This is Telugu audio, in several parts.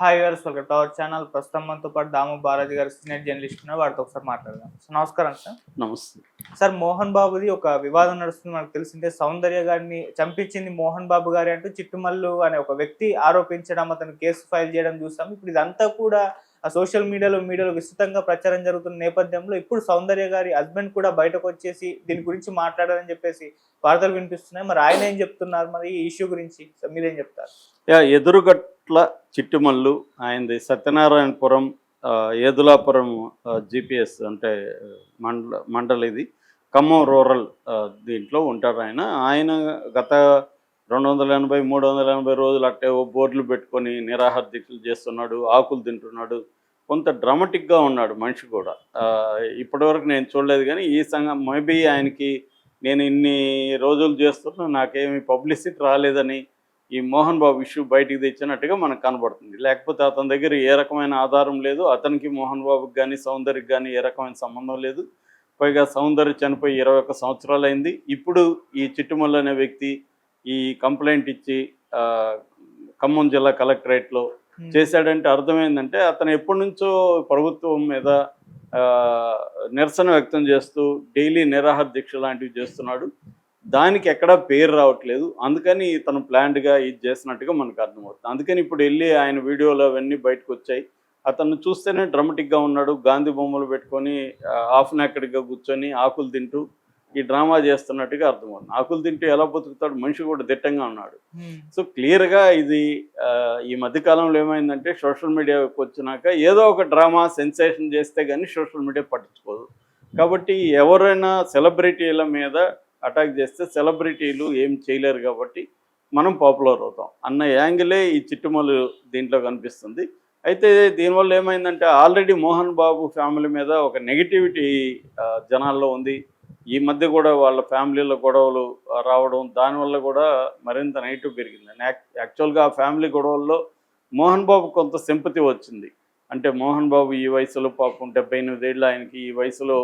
హాయ్ గారు వెల్కమ్ టు అవర్ ఛానల్. ప్రస్తుతం మనతో పాటు దాము బాలాజీ గారు సీనియర్ జర్నలిస్ట్ ఉన్నారు. వారితో ఒకసారి మాట్లాడదాం. సో నమస్కారం సార్. నమస్తే. సార్ మోహన్ బాబుది ఒక వివాదం నడుస్తుంది. మనకు తెలిసిందే సౌందర్య గారిని చంపించింది మోహన్ బాబు గారి అంటూ చిట్టుమల్లు అనే ఒక వ్యక్తి ఆరోపించడం అతను కేసు ఫైల్ చేయడం చూసాం. ఇప్పుడు ఇదంతా కూడా ఆ సోషల్ మీడియాలో మీడియాలో విస్తృతంగా ప్రచారం జరుగుతున్న నేపథ్యంలో ఇప్పుడు సౌందర్య గారి హస్బెండ్ కూడా బయటకు వచ్చేసి దీని గురించి మాట్లాడారని చెప్పేసి వార్తలు వినిపిస్తున్నాయి. మరి ఆయన ఏం చెప్తున్నారు? మరి ఈ ఇష్యూ గురించి. మీరేం చెప్తారు? ఎదురుగట్ల చిట్టుమల్లు ఆయనది సత్యనారాయణపురం ఏదులాపురం జిపిఎస్ అంటే మండల మండల్ ఇది. ఖమ్మం రూరల్ దీంట్లో ఉంటారు ఆయన. ఆయన గత రెండు వందల ఎనభై మూడు వందల ఎనభై రోజులు అట్టే ఓ బోర్డులు పెట్టుకొని నిరాహార దీక్షలు చేస్తున్నాడు ఆకులు తింటున్నాడు. కొంత డ్రామాటిక్గా ఉన్నాడు మనిషి కూడా. ఇప్పటివరకు నేను చూడలేదు కానీ ఈ సంఘం మేబీ ఆయనకి నేను ఇన్ని రోజులు చేస్తున్నా నాకేమి పబ్లిసిటీ రాలేదని ఈ మోహన్ బాబు ఇష్యూ బయటికి తెచ్చినట్టుగా మనకు కనబడుతుంది. లేకపోతే అతని దగ్గర ఏ రకమైన ఆధారం లేదు. అతనికి మోహన్ బాబుకి కానీ సౌందర్యకి కానీ ఏ రకమైన సంబంధం లేదు. పైగా సౌందర్య చనిపోయి ఇరవై ఒక్క సంవత్సరాలు అయింది. ఇప్పుడు ఈ చిట్టుమల్లు అనే వ్యక్తి ఈ కంప్లైంట్ ఇచ్చి ఖమ్మం జిల్లా కలెక్టరేట్లో చేశాడంటే అర్థమైందంటే అతను ఎప్పటి నుంచో ప్రభుత్వం మీద ఆ, నిరసన వ్యక్తం చేస్తూ డైలీ నిరాహార దీక్ష లాంటివి చేస్తున్నాడు. దానికి ఎక్కడా పేరు రావట్లేదు. అందుకని తను ప్లాన్డ్గా ఇది చేసినట్టుగా మనకు అర్థమవుతుంది. అందుకని ఇప్పుడు వెళ్ళి ఆయన వీడియోలు అవన్నీ బయటకు వచ్చాయి. అతను చూస్తేనే డ్రామాటిక్గా ఉన్నాడు. గాంధీ బొమ్మలు పెట్టుకొని హాఫ్ నాకెడ్గా కూర్చొని ఆకులు తింటూ ఈ డ్రామా చేస్తున్నట్టుగా అర్థమవుతుంది. ఆకులు తింటూ ఎలా బతుకుతాడు? మనిషి కూడా దిట్టంగా ఉన్నాడు. సో క్లియర్గా ఇది ఈ మధ్యకాలంలో ఏమైందంటే సోషల్ మీడియాకి వచ్చినాక ఏదో ఒక డ్రామా సెన్సేషన్ చేస్తే కానీ సోషల్ మీడియా పట్టించుకోదు. కాబట్టి ఎవరైనా సెలబ్రిటీల మీద అటాక్ చేస్తే సెలబ్రిటీలు ఏం చేయలేరు కాబట్టి మనం పాపులర్ అవుతాం అన్న యాంగిలే ఈ చిట్టుమలు దీంట్లో కనిపిస్తుంది. అయితే దీనివల్ల ఏమైందంటే ఆల్రెడీ మోహన్ బాబు ఫ్యామిలీ మీద ఒక నెగిటివిటీ జనాల్లో ఉంది. ఈ మధ్య కూడా వాళ్ళ ఫ్యామిలీలో గొడవలు రావడం దానివల్ల కూడా మరింత నెగిటివ్ పెరిగింది. యాక్చువల్గా ఆ ఫ్యామిలీ గొడవల్లో మోహన్ బాబు కొంత సింపతి వచ్చింది. అంటే మోహన్ బాబు ఈ వయసులో పాపం డెబ్బై ఎనిమిదేళ్ళు ఆయనకి ఈ వయసులో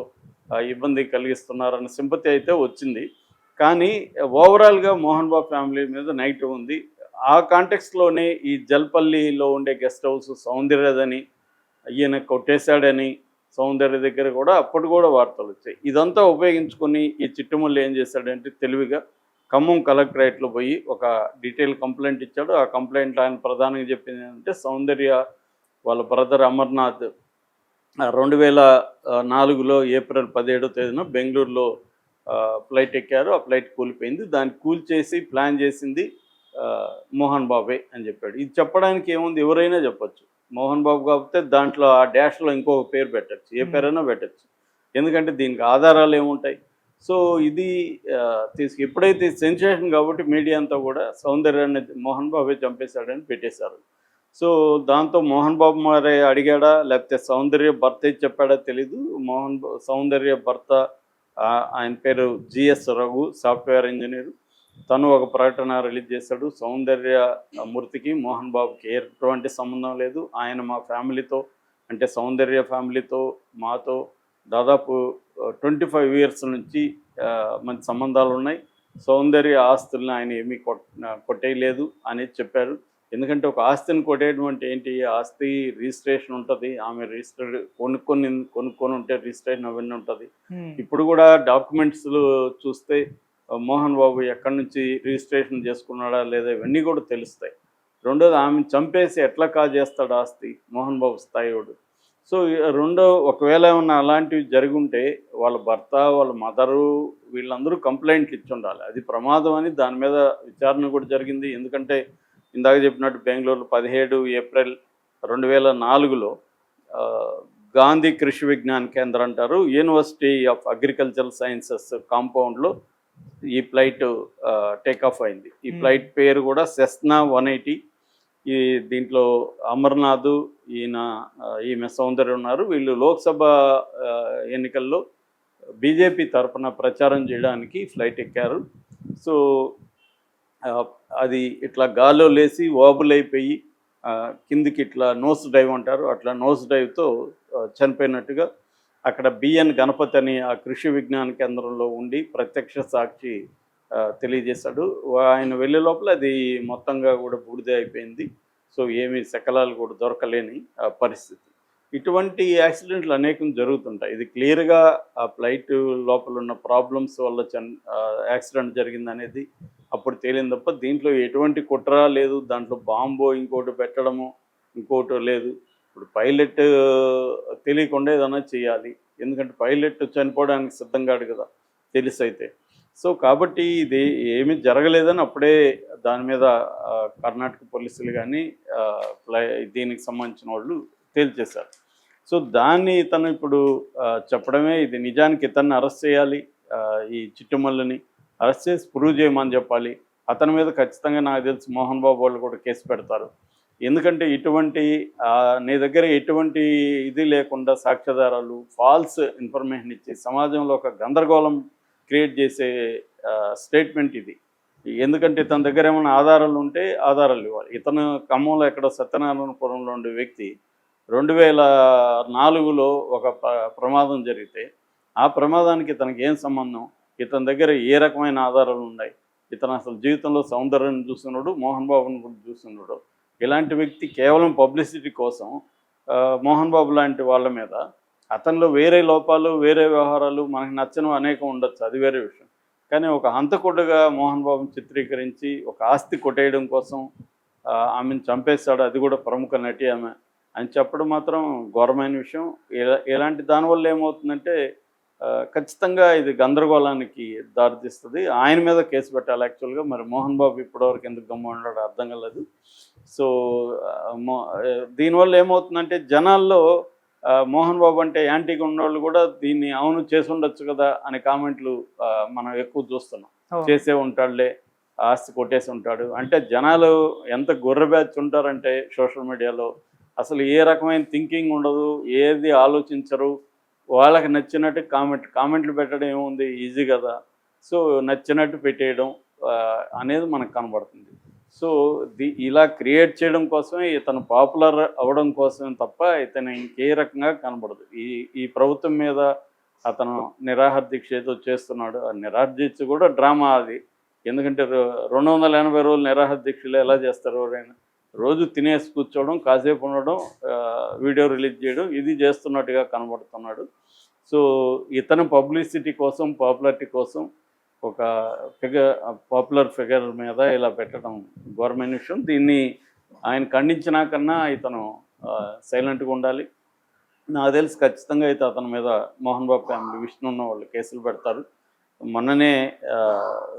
ఇబ్బంది కలిగిస్తున్నారన్న సింపతి అయితే వచ్చింది. కానీ ఓవరాల్గా మోహన్ బాబు ఫ్యామిలీ మీద నెగిటివ్ ఉంది. ఆ కాంటెక్స్లోనే ఈ జల్పల్లిలో ఉండే గెస్ట్ హౌస్ సౌందర్యదని ఈయన కొట్టేశాడని సౌందర్య దగ్గర కూడా అప్పుడు కూడా వార్తలు వచ్చాయి. ఇదంతా ఉపయోగించుకొని ఈ చిట్టుమల్లి ఏం చేశాడంటే తెలివిగా ఖమ్మం కలెక్టరేట్లో పోయి ఒక డీటెయిల్ కంప్లైంట్ ఇచ్చాడు. ఆ కంప్లైంట్ ఆయన ప్రధానంగా చెప్పింది ఏంటంటే సౌందర్య వాళ్ళ బ్రదర్ అమర్నాథ్ రెండు వేల నాలుగులో ఏప్రిల్ పదిహేడో తేదీన బెంగళూరులో ఫ్లైట్ ఎక్కారు. ఆ ఫ్లైట్ కూలిపోయింది. దాన్ని కూల్చేసి ప్లాన్ చేసింది మోహన్ బాబే అని చెప్పాడు. ఇది చెప్పడానికి ఏముంది? ఎవరైనా చెప్పొచ్చు. మోహన్ బాబు కాకపోతే దాంట్లో ఆ డాష్లో ఇంకొక పేరు పెట్టచ్చు. ఏ. పేరైనా పెట్టచ్చు. ఎందుకంటే దీనికి ఆధారాలు ఏముంటాయి? సో ఇది తీసుకు ఎప్పుడైతే సెన్సేషన్ కాబట్టి మీడియా అంతా కూడా సౌందర్యాన్ని మోహన్ బాబే చంపేశాడని పెట్టేశారు. సో దాంతో మోహన్ బాబు మరి అడిగాడా? లేకపోతే సౌందర్య భర్త చెప్పాడా తెలీదు. మోహన్ సౌందర్య భర్త ఆయన పేరు జిఎస్ రఘు సాఫ్ట్వేర్ ఇంజనీర్. తను ఒక ప్రకటన రిలీజ్ చేశాడు. సౌందర్య మూర్తికి మోహన్ బాబుకి ఎటువంటి సంబంధం లేదు. ఆయన మా ఫ్యామిలీతో అంటే సౌందర్య ఫ్యామిలీతో మాతో దాదాపు ట్వంటీ ఫైవ్ ఇయర్స్ నుంచి మంచి సంబంధాలు ఉన్నాయి. సౌందర్య ఆస్తుల్ని ఆయన ఏమీ కొట్ కొట్టేయలేదు అనేది చెప్పారు. ఎందుకంటే ఒక ఆస్తిని కొట్టేయడం అంటే ఏంటి ఆస్తి రిజిస్ట్రేషన్ ఉంటుంది. ఆమె రిజిస్టర్ కొనుక్కొని కొనుక్కొని ఉంటే రిజిస్ట్రేషన్ అవన్నీ ఉంటుంది. ఇప్పుడు కూడా డాక్యుమెంట్స్ చూస్తే మోహన్ బాబు ఎక్కడి నుంచి రిజిస్ట్రేషన్ చేసుకున్నాడా లేదా ఇవన్నీ కూడా తెలుస్తాయి. రెండోది ఆమెను చంపేసి ఎట్లా కాజేస్తాడు ఆస్తి? మోహన్ బాబు స్థాయివాడు. సో రెండో ఒకవేళ ఏమన్నా అలాంటివి జరిగి ఉంటే వాళ్ళ భర్త వాళ్ళ మదరు వీళ్ళందరూ కంప్లైంట్లు ఇచ్చి ఉండాలి. అది ప్రమాదం అని దాని మీద విచారణ కూడా జరిగింది. ఎందుకంటే ఇందాక చెప్పినట్టు బెంగళూరు పదిహేడు ఏప్రిల్ రెండు వేల నాలుగులో గాంధీ కృషి విజ్ఞాన కేంద్రం అంటారు. యూనివర్సిటీ ఆఫ్ అగ్రికల్చరల్ సైన్సెస్ కాంపౌండ్లో ఈ ఫ్లైట్ టేక్ ఆఫ్ అయింది. ఈ. ఫ్లైట్ పేరు కూడా సెస్నా వన్ ఎయిటీ. ఈ దీంట్లో అమర్నాథ్ ఈయన ఈమె సౌందర్య ఉన్నారు. వీళ్ళు లోక్సభ ఎన్నికల్లో బీజేపీ తరపున ప్రచారం చేయడానికి ఫ్లైట్ ఎక్కారు. సో అది ఇట్లా గాల్లో లేచి ఓబులైపోయి కిందికి ఇట్లా నోస్ డైవ్ అంటారు అట్లా నోస్ డైవ్తో చనిపోయినట్టుగా అక్కడ బిఎన్ గణపతి అని ఆ కృషి విజ్ఞాన కేంద్రంలో ఉండి ప్రత్యక్ష సాక్షి తెలియజేశాడు. ఆయన వెళ్ళే లోపల అది మొత్తంగా కూడా బూడిద అయిపోయింది. సో ఏమీ శకలాలు కూడా దొరకలేని పరిస్థితి. ఇటువంటి యాక్సిడెంట్లు అనేకం జరుగుతుంటాయి. ఇది క్లియర్గా ఆ ఫ్లైట్ లోపల ఉన్న ప్రాబ్లమ్స్ వల్ల చన్ యాక్సిడెంట్ జరిగింది అనేది అప్పుడు తేలింది తప్ప దీంట్లో ఎటువంటి కుట్ర లేదు. దాంట్లో బాంబో ఇంకోటి పెట్టడము ఇంకోటి లేదు. ఇప్పుడు పైలట్ తెలియకుండా ఏదైనా చేయాలి. ఎందుకంటే పైలట్ చనిపోవడానికి సిద్ధంగాడు కదా తెలుసు అయితే. సో కాబట్టి ఇది ఏమీ జరగలేదని అప్పుడే దాని మీద కర్ణాటక పోలీసులు కానీ ఫ్లై దీనికి సంబంధించిన వాళ్ళు తేల్చేశారు. సో దాన్ని ఇతను ఇప్పుడు చెప్పడమే ఇది నిజానికి ఇతన్ని అరెస్ట్ చేయాలి ఈ చిట్టుమల్లని. అరెస్ట్ చేసి ప్రూవ్ చేయమని చెప్పాలి. అతని మీద ఖచ్చితంగా నాకు తెలిసి మోహన్ బాబు వాళ్ళు కూడా కేసు పెడతారు. ఎందుకంటే ఇటువంటి నీ దగ్గర ఎటువంటి ఇది లేకుండా సాక్ష్యాధారాలు ఫాల్స్ ఇన్ఫర్మేషన్ ఇచ్చి సమాజంలో ఒక గందరగోళం క్రియేట్ చేసే స్టేట్మెంట్ ఇది. ఎందుకంటే ఇతని దగ్గర ఏమైనా ఆధారాలు ఉంటే ఆధారాలు ఇవ్వాలి. ఇతను ఖమ్మంలో ఎక్కడో సత్యనారాయణపురంలో ఉండే వ్యక్తి రెండు వేల నాలుగులో ఒక ప్రమాదం జరిగితే ఆ ప్రమాదానికి తనకి ఏం సంబంధం? ఇతని దగ్గర ఏ రకమైన ఆధారాలు ఉన్నాయి? ఇతను అసలు జీవితంలో సౌందర్యాన్ని చూస్తున్నాడు మోహన్ బాబుని కూడా చూస్తున్నాడు. ఇలాంటి వ్యక్తి కేవలం పబ్లిసిటీ కోసం మోహన్ బాబు లాంటి వాళ్ళ మీద అతనిలో వేరే లోపాలు వేరే వ్యవహారాలు మనకి నచ్చని అనేకం ఉండొచ్చు అది వేరే విషయం. కానీ ఒక హంతకుడుగా మోహన్ బాబుని చిత్రీకరించి ఒక ఆస్తి కొట్టేయడం కోసం ఆమెను చంపేస్తాడు అది కూడా ప్రముఖ నటి ఆమె అని చెప్పడం మాత్రం ఘోరమైన విషయం. ఇలా ఇలాంటి దానివల్ల ఏమవుతుందంటే ఖచ్చితంగా ఇది గందరగోళానికి దారితీస్తుంది. ఆయన మీద కేసు పెట్టాలి యాక్చువల్గా మరి మోహన్ బాబు ఇప్పటివరకు ఎందుకు గమ్మ ఉన్నాడో అర్థం కాలేదు. సో మో- దీనివల్ల ఏమవుతుందంటే జనాల్లో మోహన్ బాబు అంటే యాంటీగా ఉన్నవాళ్ళు కూడా దీన్ని అవును చేసి ఉండొచ్చు కదా అనే కామెంట్లు మనం ఎక్కువ చూస్తున్నాం. చేసే ఉంటాడులే ఆస్తి కొట్టేసి ఉంటాడు. అంటే జనాలు ఎంత గొర్రె బ్యాచ్ ఉంటారంటే సోషల్ మీడియాలో అసలు ఏ రకమైన థింకింగ్ ఉండదు ఏది ఆలోచించరు వాళ్ళకి నచ్చినట్టు కామెంట్ కామెంట్లు పెట్టడం ఏముంది? ఈజీ కదా. సో నచ్చినట్టు పెట్టేయడం అనేది మనకు కనబడుతుంది. సో ది ఇలా క్రియేట్ చేయడం కోసమే ఇతను పాపులర్ అవడం కోసమే తప్ప ఇతను ఇంకే రకంగా కనబడదు. ఈ ఈ ప్రభుత్వం మీద అతను నిరాహార దీక్ష ఏదో చేస్తున్నాడు. ఆ నిరాహార దీక్ష కూడా డ్రామా అది. ఎందుకంటే రెండు వందల ఎనభై రోజులు నిరాహార దీక్షలు ఎలా చేస్తారు ఎవరైనా? రోజు తినేసి కూర్చోవడం కాసేపు ఉండడం వీడియో రిలీజ్ చేయడం ఇది చేస్తున్నట్టుగా కనబడుతున్నాడు. సో ఇతను పబ్లిసిటీ కోసం పాపులారిటీ కోసం ఒక ఫిగర్ పాపులర్ ఫిగర్ మీద ఇలా పెట్టడం ఘోరమైన విషయం దీన్ని ఆయన ఖండించినా కన్నా ఇతను సైలెంట్గా ఉండాలి. నాకు తెలిసి ఖచ్చితంగా అయితే అతని మీద మోహన్ బాబు ఫ్యామిలీ విష్ణు ఉన్న వాళ్ళు కేసులు పెడతారు. మొన్ననే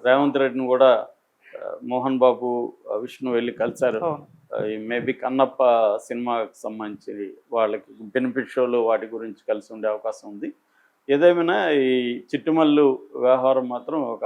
రేవంత్ రెడ్డిని కూడా మోహన్ బాబు విష్ణు వెళ్ళి కలిశారు. మేబీ కన్నప్ప సినిమాకి సంబంధించి వాళ్ళకి బెనిఫిట్ షోలు వాటి గురించి కలిసి ఉండే అవకాశం ఉంది. ఏదేమైనా ఈ చిట్టుమల్లు వ్యవహారం మాత్రం ఒక